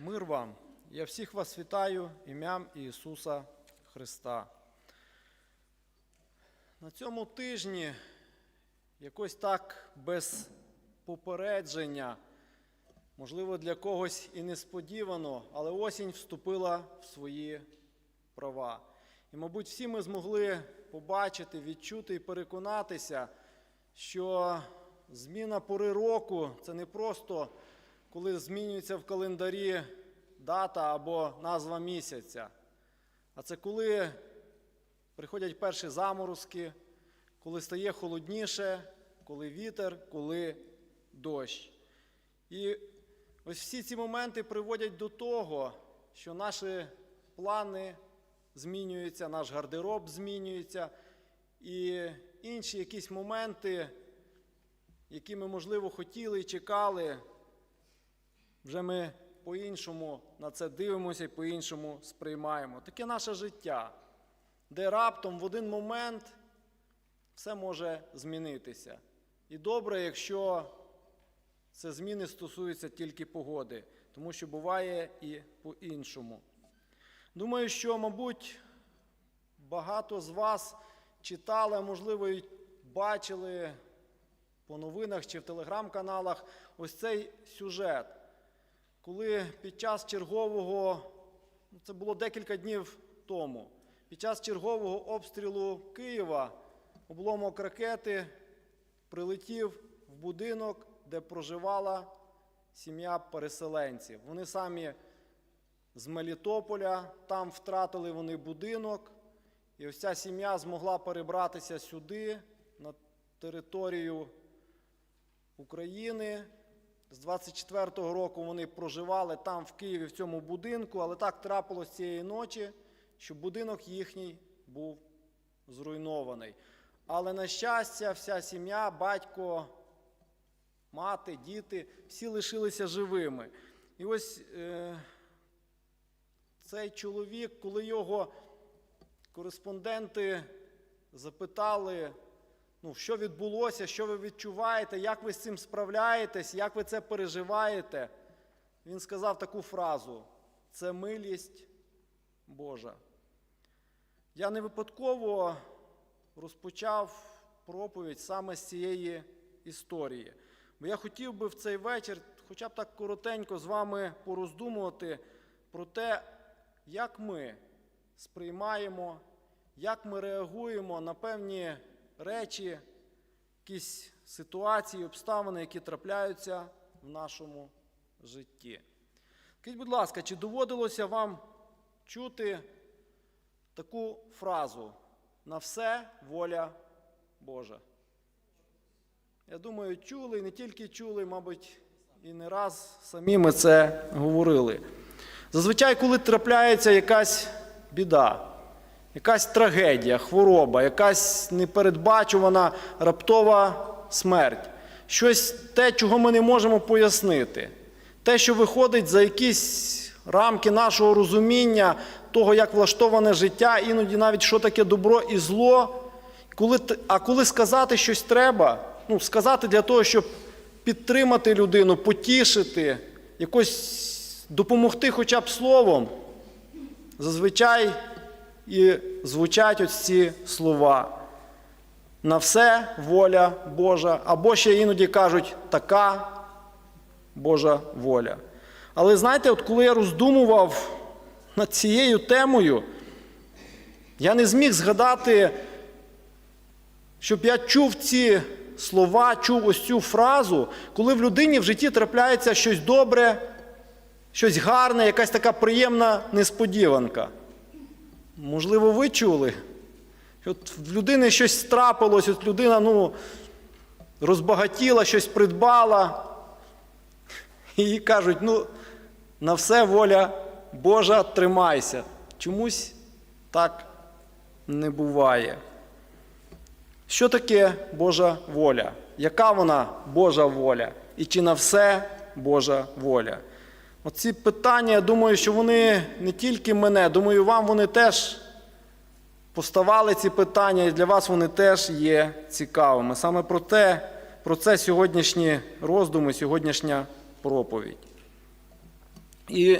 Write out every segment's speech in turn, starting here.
Мир вам! Я всіх вас вітаю ім'ям Ісуса Христа. На цьому тижні якось так без попередження, можливо, для когось і несподівано, але осінь вступила в свої права. І, мабуть, всі ми змогли побачити, відчути і переконатися, що зміна пори року це не просто коли змінюється в календарі дата або назва місяця. А це коли приходять перші заморозки, коли стає холодніше, коли вітер, коли дощ. І ось всі ці моменти приводять до того, що наші плани змінюються, наш гардероб змінюється, і інші якісь моменти, які ми, можливо, хотіли і чекали, вже ми по-іншому на це дивимося і по-іншому сприймаємо. Таке наше життя, де раптом в один момент все може змінитися. І добре, якщо це зміни стосуються тільки погоди, тому що буває і по-іншому. Думаю, що, мабуть, багато з вас читали, можливо, і бачили по новинах чи в телеграм-каналах ось цей сюжет коли під час чергового, ну, це було декілька днів тому, під час чергового обстрілу Києва обломок ракети прилетів в будинок, де проживала сім'я переселенців. Вони самі з Мелітополя, там втратили вони будинок, і ось ця сім'я змогла перебратися сюди, на територію України. З 24-го року вони проживали там, в Києві, в цьому будинку, але так трапилось цієї ночі, що будинок їхній був зруйнований. Але, на щастя, вся сім'я, батько, мати, діти, всі лишилися живими. І ось е, цей чоловік, коли його кореспонденти запитали, ну, що відбулося, що ви відчуваєте, як ви з цим справляєтесь, як ви це переживаєте. Він сказав таку фразу: це милість Божа. Я не випадково розпочав проповідь саме з цієї історії. Бо я хотів би в цей вечір, хоча б так коротенько з вами пороздумувати про те, як ми сприймаємо, як ми реагуємо на певні речі, якісь ситуації, обставини, які трапляються в нашому житті. Скажіть, будь ласка, чи доводилося вам чути таку фразу на все воля Божа? Я думаю, чули, не тільки чули, мабуть, і не раз самі ми це говорили. Зазвичай, коли трапляється якась біда, якась трагедія, хвороба, якась непередбачувана раптова смерть, щось те, чого ми не можемо пояснити, те, що виходить за якісь рамки нашого розуміння, того, як влаштоване життя, іноді навіть що таке добро і зло. Коли, а коли сказати щось треба, ну, сказати для того, щоб підтримати людину, потішити, якось допомогти хоча б словом, зазвичай і звучать ось ці слова. На все воля Божа, або ще іноді кажуть така Божа воля. Але знаєте, от коли я роздумував над цією темою, я не зміг згадати, щоб я чув ці слова, чув ось цю фразу, коли в людині в житті трапляється щось добре, щось гарне, якась така приємна несподіванка. Можливо, ви чули? От в людини щось трапилось, от людина ну, розбагатіла, щось придбала. І кажуть, ну, на все воля Божа, тримайся. Чомусь так не буває. Що таке Божа воля? Яка вона Божа воля? І чи на все Божа воля? Оці питання, я думаю, що вони не тільки мене, думаю, вам вони теж поставали ці питання, і для вас вони теж є цікавими. Саме про те, про це сьогоднішні роздуми, сьогоднішня проповідь. І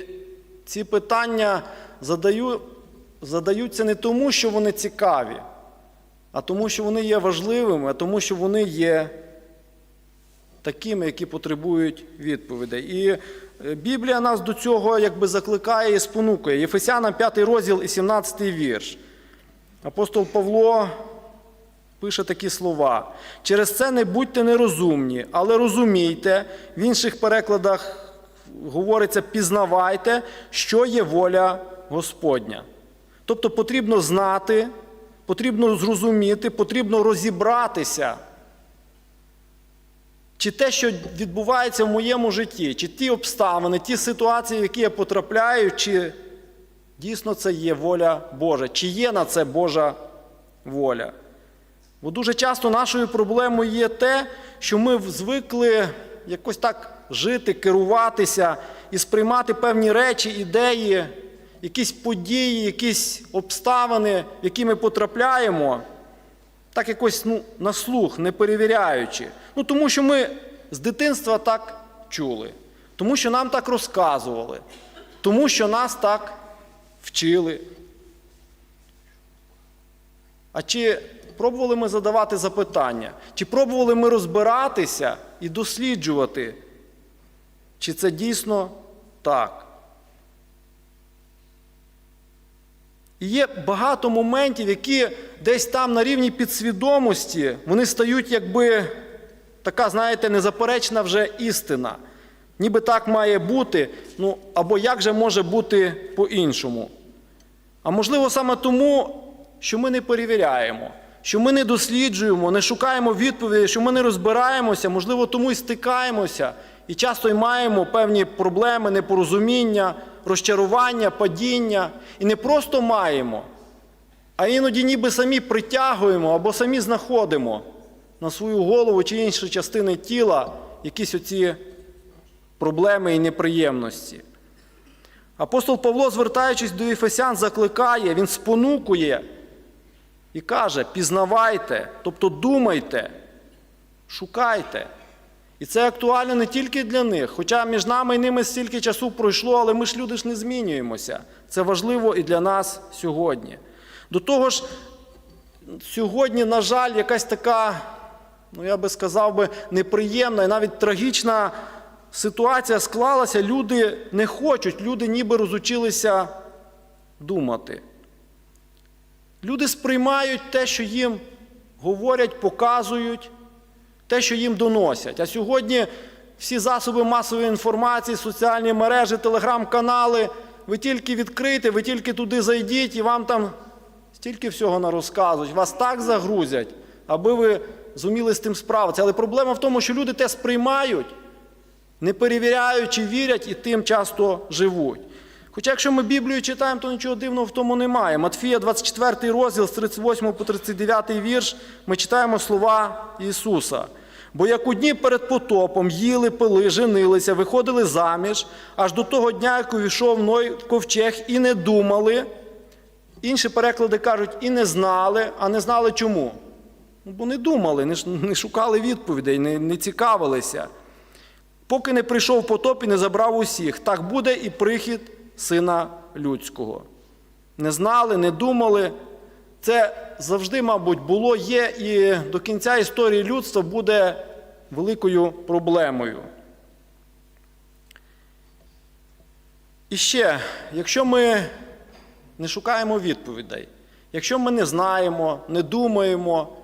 ці питання задаю, задаються не тому, що вони цікаві, а тому, що вони є важливими, а тому, що вони є такими, які потребують відповідей. І Біблія нас до цього якби закликає і спонукує. Єфесянам 5 розділ і 17 вірш. Апостол Павло пише такі слова. Через це не будьте нерозумні, але розумійте, в інших перекладах говориться, пізнавайте, що є воля Господня. Тобто потрібно знати, потрібно зрозуміти, потрібно розібратися. Чи те, що відбувається в моєму житті, чи ті обставини, ті ситуації, в які я потрапляю, чи дійсно це є воля Божа, чи є на це Божа воля. Бо дуже часто нашою проблемою є те, що ми звикли якось так жити, керуватися і сприймати певні речі, ідеї, якісь події, якісь обставини, в які ми потрапляємо, так якось ну, на слух, не перевіряючи. Ну, тому що ми з дитинства так чули, тому що нам так розказували, тому що нас так вчили. А чи пробували ми задавати запитання? Чи пробували ми розбиратися і досліджувати, чи це дійсно так? І є багато моментів, які десь там на рівні підсвідомості, вони стають якби така, знаєте, незаперечна вже істина. Ніби так має бути, ну або як же може бути по-іншому. А можливо, саме тому, що ми не перевіряємо, що ми не досліджуємо, не шукаємо відповіді, що ми не розбираємося, можливо, тому і стикаємося, і часто й маємо певні проблеми, непорозуміння, розчарування, падіння. І не просто маємо, а іноді ніби самі притягуємо або самі знаходимо на свою голову чи інші частини тіла якісь оці проблеми і неприємності. Апостол Павло, звертаючись до Ефесян, закликає, він спонукує і каже: пізнавайте, тобто думайте, шукайте. І це актуально не тільки для них, хоча між нами і ними стільки часу пройшло, але ми ж люди ж не змінюємося. Це важливо і для нас сьогодні. До того ж, сьогодні, на жаль, якась така, ну я би сказав би, неприємна і навіть трагічна ситуація склалася, люди не хочуть, люди ніби розучилися думати. Люди сприймають те, що їм говорять, показують, те, що їм доносять. А сьогодні всі засоби масової інформації, соціальні мережі, телеграм-канали, ви тільки відкрите, ви тільки туди зайдіть і вам там стільки всього нарозказують, вас так загрузять, аби ви зуміли з тим справитися. Але проблема в тому, що люди те сприймають не перевіряючи, вірять і тим часто живуть. Хоча, якщо ми Біблію читаємо, то нічого дивного в тому немає. Матфія, 24 розділ з 38 по 39 вірш, ми читаємо слова Ісуса. Бо як у дні перед потопом їли, пили, женилися, виходили заміж, аж до того дня, як увійшов Ной в ковчег, і не думали. Інші переклади кажуть, і не знали, а не знали чому. Бо не думали, не шукали відповідей, не, не цікавилися. Поки не прийшов потоп і не забрав усіх, так буде і прихід сина людського. Не знали, не думали. Це завжди, мабуть, було, є, і до кінця історії людства буде великою проблемою. І ще, якщо ми не шукаємо відповідей, якщо ми не знаємо, не думаємо,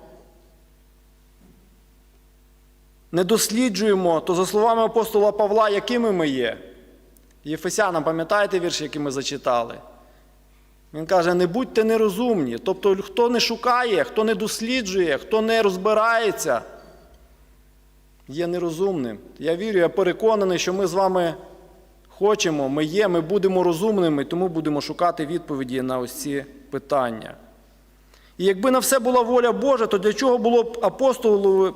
не досліджуємо, то за словами апостола Павла, якими ми є? Єфесянам, пам'ятаєте вірш, який ми зачитали? Він каже: не будьте нерозумні. Тобто, хто не шукає, хто не досліджує, хто не розбирається, є нерозумним. Я вірю, я переконаний, що ми з вами хочемо, ми є, ми будемо розумними, тому будемо шукати відповіді на ось ці питання. І якби на все була воля Божа, то для чого було б апостолу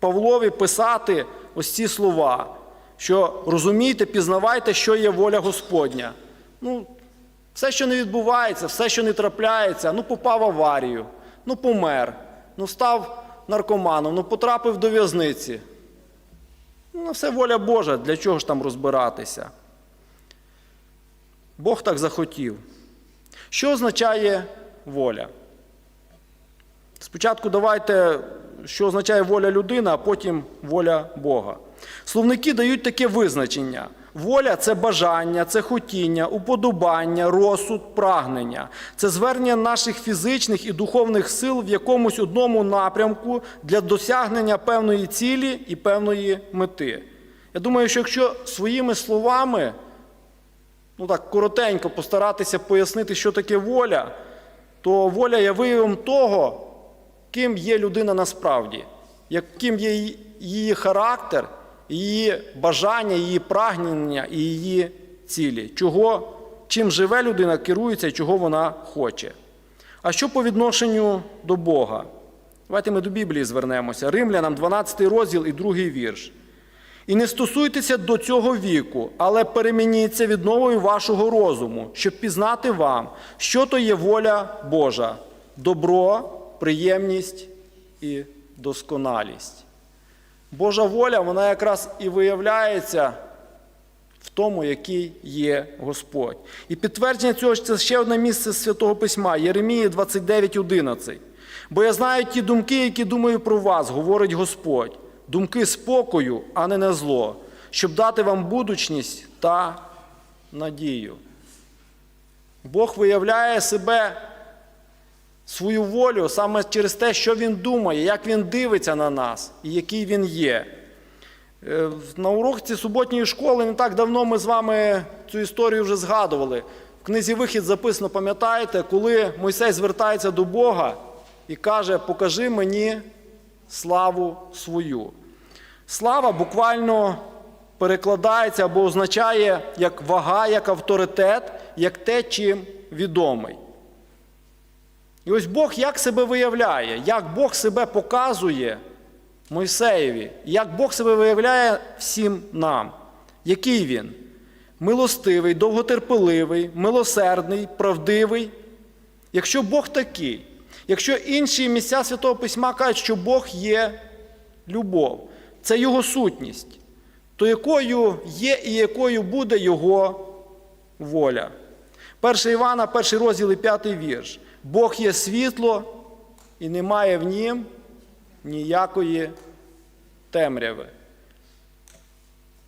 Павлові писати ось ці слова, що розумійте, пізнавайте, що є воля Господня. Ну, все, що не відбувається, все, що не трапляється, ну попав в аварію, ну помер, ну став наркоманом, ну потрапив до в'язниці. Ну, все воля Божа, для чого ж там розбиратися? Бог так захотів. Що означає воля? Спочатку давайте, що означає воля людини, а потім воля Бога. Словники дають таке визначення. Воля це бажання, це хотіння, уподобання, розсуд, прагнення. Це звернення наших фізичних і духовних сил в якомусь одному напрямку для досягнення певної цілі і певної мети. Я думаю, що якщо своїми словами, ну так коротенько постаратися пояснити, що таке воля, то воля є виявом того, ким є людина насправді, яким є її- характер, її бажання, її прагнення і її цілі, чого, чим живе людина, керується і чого вона хоче. А що по відношенню до Бога? Давайте ми до Біблії звернемося. Римлянам 12 розділ і другий вірш. І не стосуйтеся до цього віку, але перемініться відновою вашого розуму, щоб пізнати вам, що то є воля Божа, добро, приємність і досконалість. Божа воля, вона якраз і виявляється в тому, який є Господь. І підтвердження цього це ще одне місце з Святого Письма, Єремії 29.11. Бо я знаю ті думки, які думаю про вас, говорить Господь, думки спокою, а не на зло, щоб дати вам будучність та надію. Бог виявляє себе свою волю саме через те, що він думає, як він дивиться на нас і який він є. Е, На уроці суботньої школи не так давно ми з вами цю історію вже згадували. В книзі Вихід записано, пам'ятаєте, коли Мойсей звертається до Бога і каже: Покажи мені славу свою. Слава буквально перекладається або означає як вага, як авторитет, як те, чим відомий. І ось Бог як себе виявляє, як Бог себе показує Мойсеєві, як Бог себе виявляє всім нам. Який він? Милостивий, довготерпеливий, милосердний, правдивий. Якщо Бог такий, якщо інші місця Святого Письма кажуть, що Бог є любов, це Його сутність, то якою є і якою буде Його воля. 1 Івана, перший розділ і п'ятий вірш. Бог є світло і немає в нім ніякої темряви.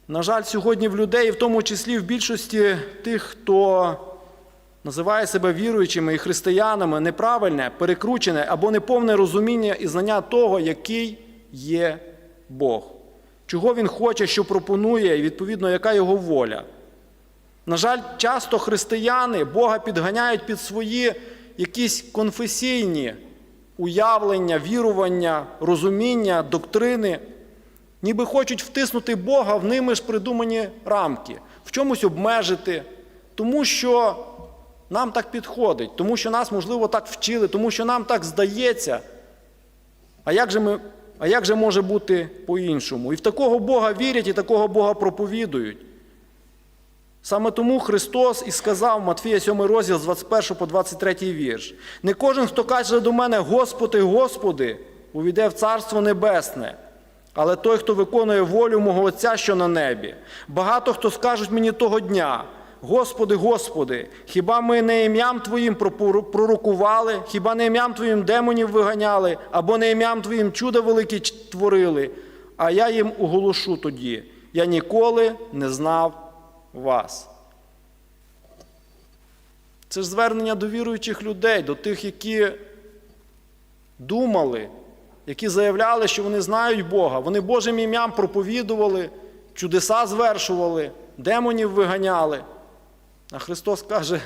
На жаль, сьогодні в людей, в тому числі в більшості тих, хто називає себе віруючими і християнами, неправильне, перекручене або неповне розуміння і знання того, який є Бог, чого Він хоче, що пропонує, і відповідно, яка його воля. На жаль, часто християни Бога підганяють під свої якісь конфесійні уявлення, вірування, розуміння, доктрини, ніби хочуть втиснути Бога в ними ж придумані рамки, в чомусь обмежити, тому що нам так підходить, тому що нас, можливо, так вчили, тому що нам так здається. А як же, ми, а як же може бути по-іншому? І в такого Бога вірять, і такого Бога проповідують. Саме тому Христос і сказав Матфія 7 розділ з 21 по 23 вірш. Не кожен, хто каже до мене, Господи, Господи, увійде в Царство Небесне, але той, хто виконує волю мого Отця, що на небі. Багато хто скажуть мені того дня, Господи, Господи, хіба ми не ім'ям Твоїм пророкували, хіба не ім'ям Твоїм демонів виганяли, або не ім'ям Твоїм чуда великі творили? А я їм оголошу тоді, я ніколи не знав вас. Це ж звернення до віруючих людей, до тих, які думали, які заявляли, що вони знають Бога. Вони Божим ім'ям проповідували, чудеса звершували, демонів виганяли. А Христос каже: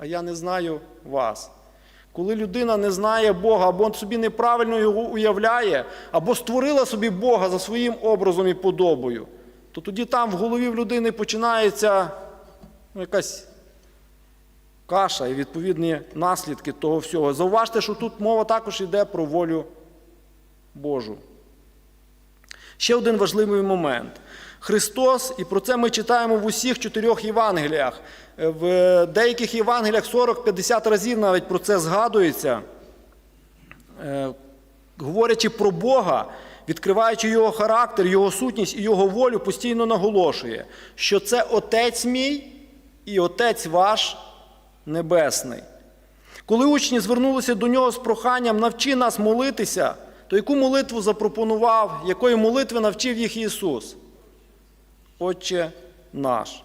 а я не знаю вас. Коли людина не знає Бога, або собі неправильно його уявляє, або створила собі Бога за своїм образом і подобою, то тоді там в голові в людини починається ну, якась каша і відповідні наслідки того всього. Зауважте, що тут мова також йде про волю Божу. Ще один важливий момент. Христос, і про це ми читаємо в усіх чотирьох Євангеліях. В деяких Євангеліях 40-50 разів навіть про це згадується. Е, Говорячи про Бога, відкриваючи його характер, його сутність і його волю, постійно наголошує, що це Отець мій і Отець ваш Небесний. Коли учні звернулися до нього з проханням навчи нас молитися, то яку молитву запропонував, якої молитви навчив їх Ісус? Отче наш.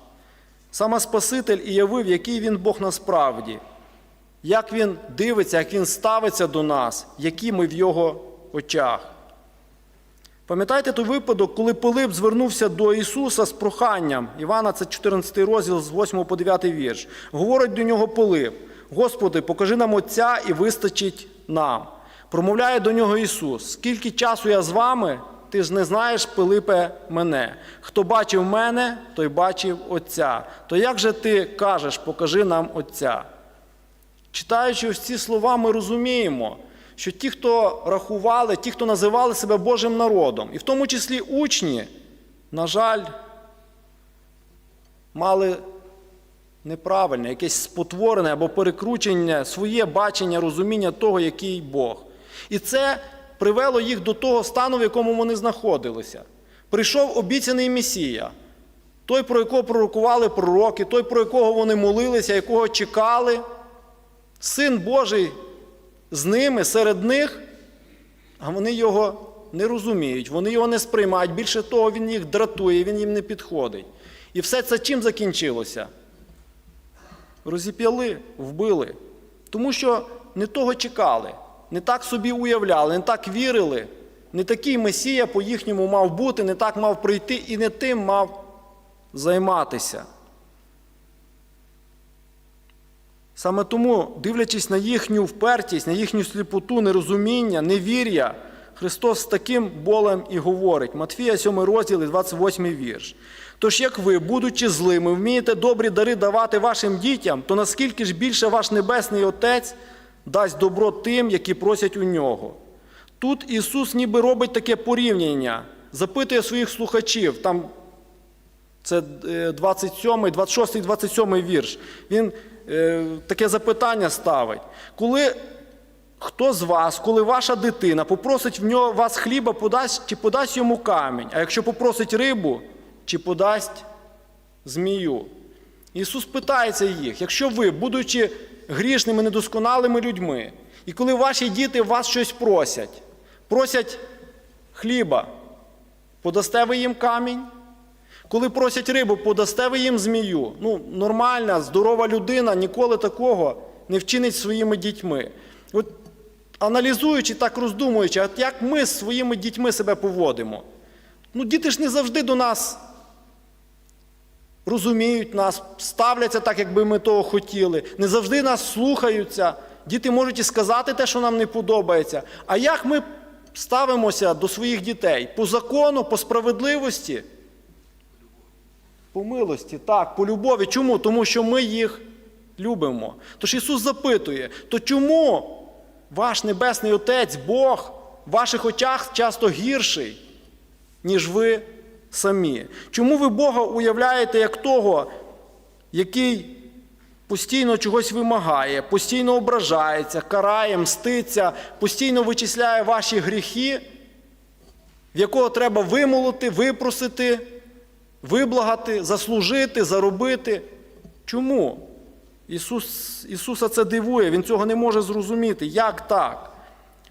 Саме Спаситель і явив, який Він Бог насправді, як Він дивиться, як Він ставиться до нас, які ми в Його очах. Пам'ятаєте той випадок, коли Пилип звернувся до Ісуса з проханням, Івана, це 14 розділ з 8 по 9 вірш. Говорить до нього Пилип: Господи, покажи нам Отця і вистачить нам. Промовляє до нього Ісус: Скільки часу я з вами, ти ж не знаєш, Пилипе, мене. Хто бачив мене, той бачив Отця. То як же ти кажеш, покажи нам Отця? Читаючи ось ці слова, ми розуміємо, що ті, хто рахували, ті, хто називали себе Божим народом, і в тому числі учні, на жаль, мали неправильне, якесь спотворене або перекручення, своє бачення, розуміння того, який Бог. І це привело їх до того стану, в якому вони знаходилися. Прийшов обіцяний Месія, той, про якого пророкували пророки, той, про якого вони молилися, якого чекали. Син Божий з ними, серед них, а вони його не розуміють, вони його не сприймають. Більше того, він їх дратує, він їм не підходить. І все це чим закінчилося? Розіп'яли, вбили. Тому що не того чекали, не так собі уявляли, не так вірили, не такий Месія по-їхньому мав бути, не так мав прийти і не тим мав займатися. Саме тому, дивлячись на їхню впертість, на їхню сліпоту, нерозуміння, невір'я, Христос з таким болем і говорить. Матфія 7 розділ, і 28 вірш. Тож, як ви, будучи злими, вмієте добрі дари давати вашим дітям, то наскільки ж більше ваш Небесний Отець дасть добро тим, які просять у нього. Тут Ісус ніби робить таке порівняння, запитує своїх слухачів, там це е, 27, 26, 27 вірш. Він таке запитання ставить. Коли хто з вас, коли ваша дитина попросить в нього вас хліба, подасть, чи подасть йому камінь, а якщо попросить рибу, чи подасть змію? Ісус питається їх, якщо ви, будучи грішними, недосконалими людьми, і коли ваші діти вас щось просять, просять хліба, подасте ви їм камінь? Коли просять рибу, подасте ви їм змію. Ну, нормальна, здорова людина ніколи такого не вчинить своїми дітьми. От аналізуючи, так роздумуючи, от як ми з своїми дітьми себе поводимо. Ну, діти ж не завжди до нас розуміють нас, ставляться так, як би ми того хотіли, не завжди нас слухаються. Діти можуть і сказати те, що нам не подобається. А як ми ставимося до своїх дітей? По закону, по справедливості? По милості, так, по любові. Чому? Тому що ми їх любимо. Тож Ісус запитує: то чому ваш Небесний Отець, Бог, в ваших очах часто гірший, ніж ви самі? Чому ви Бога уявляєте як того, який постійно чогось вимагає, постійно ображається, карає, мститься, постійно вичисляє ваші гріхи, в якого треба вимолоти, випросити? Виблагати, заслужити, заробити. Чому? Ісус, Ісуса це дивує, Він цього не може зрозуміти. Як так?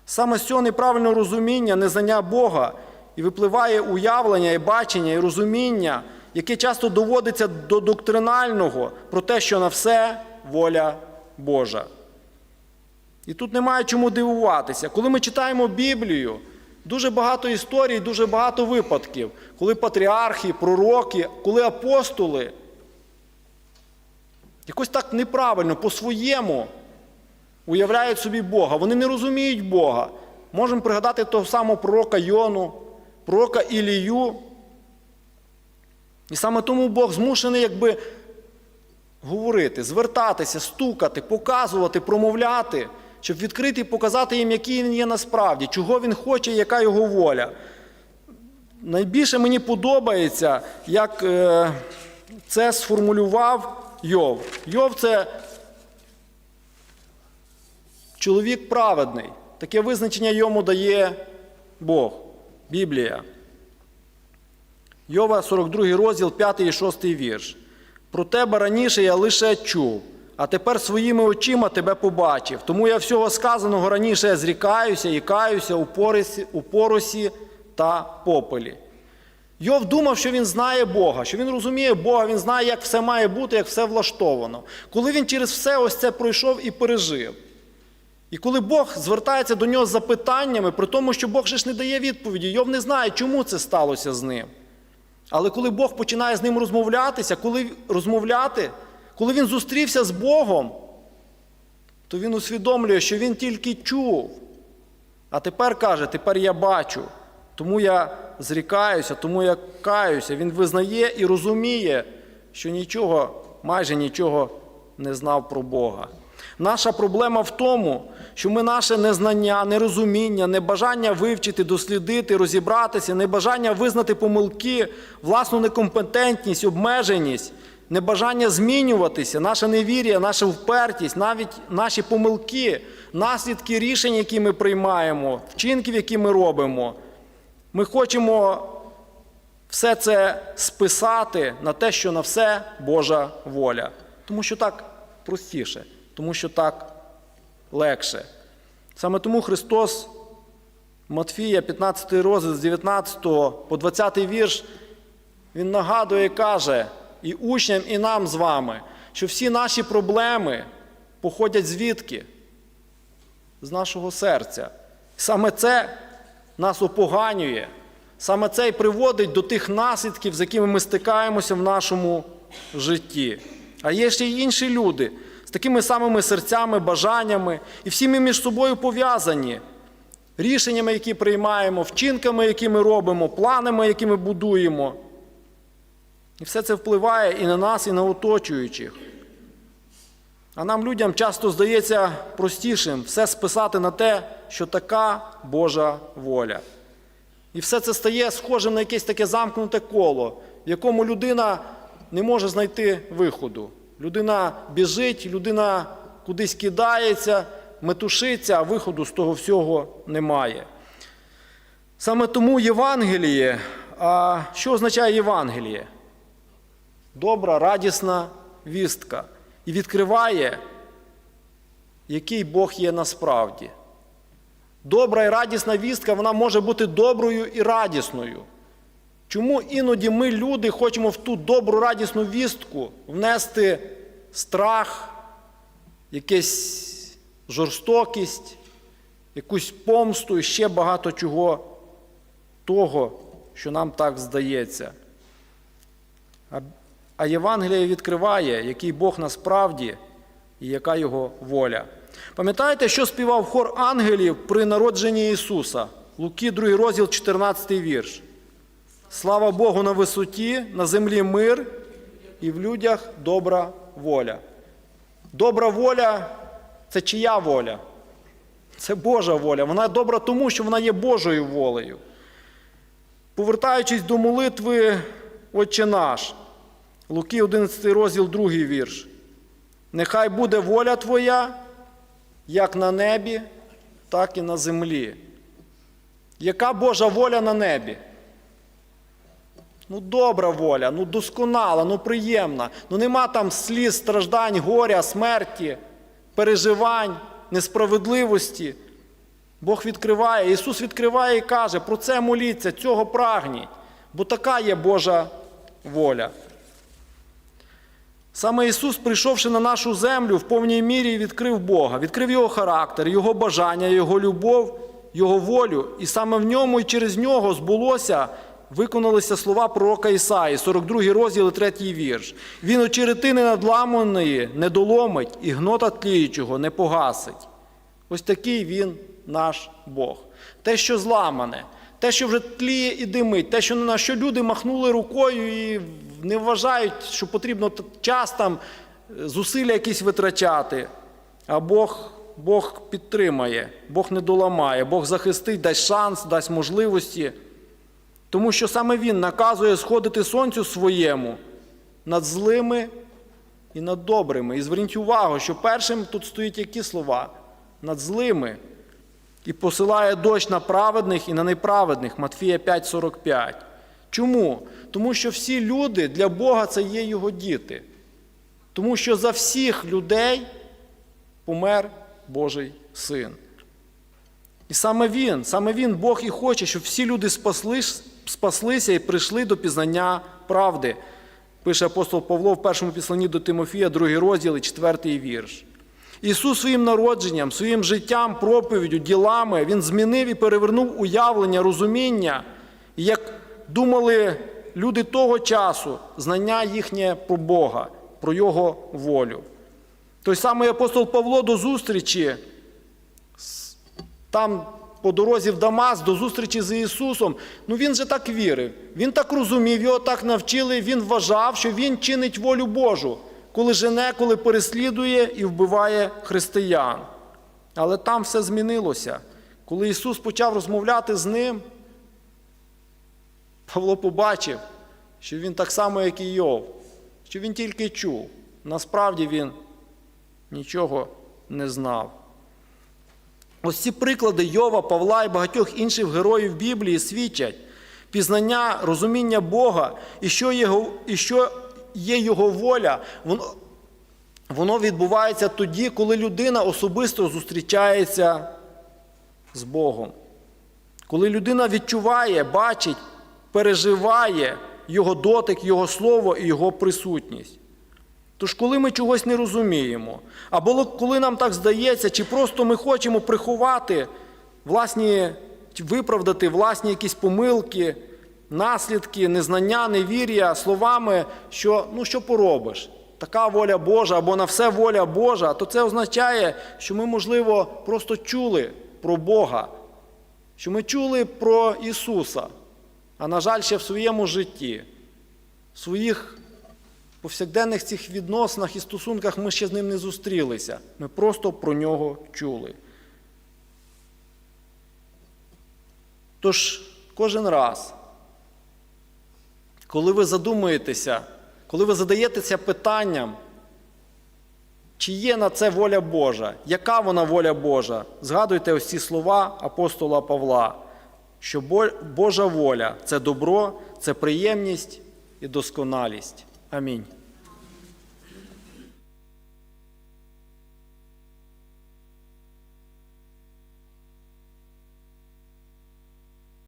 Саме з цього неправильного розуміння, незнання Бога і випливає уявлення, і бачення, і розуміння, яке часто доводиться до доктринального про те, що на все воля Божа. І тут немає чому дивуватися. Коли ми читаємо Біблію, Дуже багато історій, дуже багато випадків, коли патріархи, пророки, коли апостоли якось так неправильно, по-своєму уявляють собі Бога. Вони не розуміють Бога. Можемо пригадати того самого пророка Йону, пророка Ілію. І саме тому Бог змушений якби говорити, звертатися, стукати, показувати, промовляти щоб відкрити і показати їм, який він є насправді, чого він хоче, яка його воля. Найбільше мені подобається, як е, це сформулював Йов. Йов це чоловік праведний. Таке визначення йому дає Бог, Біблія. Йова, 42 розділ, 5 і 6 вірш. Про тебе раніше я лише чув, а тепер своїми очима тебе побачив. Тому я всього сказаного раніше зрікаюся і каюся у поросі, у поросі та попелі. Йов думав, що він знає Бога, що він розуміє Бога, він знає, як все має бути, як все влаштовано. Коли він через все ось це пройшов і пережив. І коли Бог звертається до нього з запитаннями, при тому, що Бог же ж не дає відповіді, Йов не знає, чому це сталося з ним. Але коли Бог починає з ним розмовлятися, коли розмовляти, коли він зустрівся з Богом, то він усвідомлює, що він тільки чув. А тепер каже, тепер я бачу, тому я зрікаюся, тому я каюся. Він визнає і розуміє, що нічого, майже нічого не знав про Бога. Наша проблема в тому, що ми наше незнання, нерозуміння, небажання вивчити, дослідити, розібратися, небажання визнати помилки, власну некомпетентність, обмеженість, небажання змінюватися, наше невір'я, наша впертість, навіть наші помилки, наслідки рішень, які ми приймаємо, вчинків, які ми робимо. Ми хочемо все це списати на те, що на все Божа воля. Тому що так простіше, тому що так легше. Саме тому Христос, Матфія, 15 розділ з 19 по 20 вірш, Він нагадує каже і учням, і нам з вами, що всі наші проблеми походять звідки? З нашого серця. Саме це нас опоганює. Саме це і приводить до тих наслідків, з якими ми стикаємося в нашому житті. А є ще й інші люди з такими самими серцями, бажаннями, і всі ми між собою пов'язані рішеннями, які приймаємо, вчинками, які ми робимо, планами, які ми будуємо. І все це впливає і на нас, і на оточуючих. А нам, людям, часто здається простішим все списати на те, що така Божа воля. І все це стає схожим на якесь таке замкнуте коло, в якому людина не може знайти виходу. Людина біжить, людина кудись кидається, метушиться, а виходу з того всього немає. Саме тому Євангеліє, а що означає Євангеліє? Добра, радісна вістка. І відкриває, який Бог є насправді. Добра і радісна вістка, вона може бути доброю і радісною. Чому іноді ми, люди, хочемо в ту добру радісну вістку внести страх, якусь жорстокість, якусь помсту і ще багато чого того, що нам так здається. А, Євангеліє відкриває, який Бог насправді і яка його воля. Пам'ятаєте, що співав хор ангелів при народженні Ісуса? Луки, 2 розділ, 14 вірш. Слава Богу на висоті, на землі мир і в людях добра воля. Добра воля це чия воля? Це Божа воля. Вона добра тому, що вона є Божою волею. Повертаючись до молитви Отче наш, Луки, 11 розділ, 2 вірш. Нехай буде воля Твоя, як на небі, так і на землі. Яка Божа воля на небі? Ну, добра воля, ну досконала, ну приємна. Ну нема там сліз, страждань, горя, смерті, переживань, несправедливості. Бог відкриває, Ісус відкриває і каже, про це моліться, цього прагніть, бо така є Божа воля. Саме Ісус, прийшовши на нашу землю, в повній мірі відкрив Бога, відкрив Його характер, Його бажання, Його любов, Його волю. І саме в ньому і через нього збулося, виконалися слова пророка Ісаї, 42 розділ, 3 вірш. Він очеретини надламаної не доломить і гнота тліючого не погасить. Ось такий він наш Бог. Те, що зламане, те, що вже тліє і димить, те, що на що люди махнули рукою і не вважають, що потрібно час там, зусилля якісь витрачати. А Бог, Бог підтримає, Бог не доламає, Бог захистить, дасть шанс, дасть можливості. Тому що саме Він наказує сходити сонцю своєму над злими і над добрими. І зверніть увагу, що першим тут стоїть які слова? Над злими. І посилає дощ на праведних і на неправедних. Матфія 5,45. Чому? Тому що всі люди для Бога це є його діти. Тому що за всіх людей помер Божий син. І саме він, саме він, Бог і хоче, щоб всі люди спаслись, спаслися і прийшли до пізнання правди. Пише апостол Павло в першому післанні до Тимофія, другий розділ, і четвертий вірш. Ісус своїм народженням, своїм життям, проповіддю, ділами Він змінив і перевернув уявлення, розуміння, думали люди того часу, знання їхнє про Бога, про Його волю. Той самий апостол Павло до зустрічі там по дорозі в Дамас, до зустрічі з Ісусом, ну він же так вірив, він так розумів, його так навчили, він вважав, що він чинить волю Божу, коли жене, коли переслідує і вбиває християн. Але там все змінилося. Коли Ісус почав розмовляти з ним, Павло побачив, що він так само, як і Йов, що він тільки чув. Насправді він нічого не знав. Ось ці приклади Йова, Павла і багатьох інших героїв Біблії свідчать пізнання, розуміння Бога і що, його, і що є Його воля, воно, воно відбувається тоді, коли людина особисто зустрічається з Богом. Коли людина відчуває, бачить, переживає Його дотик, Його слово і Його присутність. Тож, коли ми чогось не розуміємо, або коли нам так здається, чи просто ми хочемо приховати власні, виправдати власні якісь помилки, наслідки, незнання, невір'я словами, що ну що поробиш, така воля Божа або на все воля Божа, то це означає, що ми, можливо, просто чули про Бога, що ми чули про Ісуса, а на жаль, ще в своєму житті, в своїх повсякденних цих відносинах і стосунках ми ще з ним не зустрілися. Ми просто про нього чули. Тож кожен раз, коли ви задумуєтеся, коли ви задаєтеся питанням, чи є на це воля Божа, яка вона воля Божа, згадуйте ось ці слова апостола Павла, що Бо- Божа воля це добро, це приємність і досконалість. Амінь.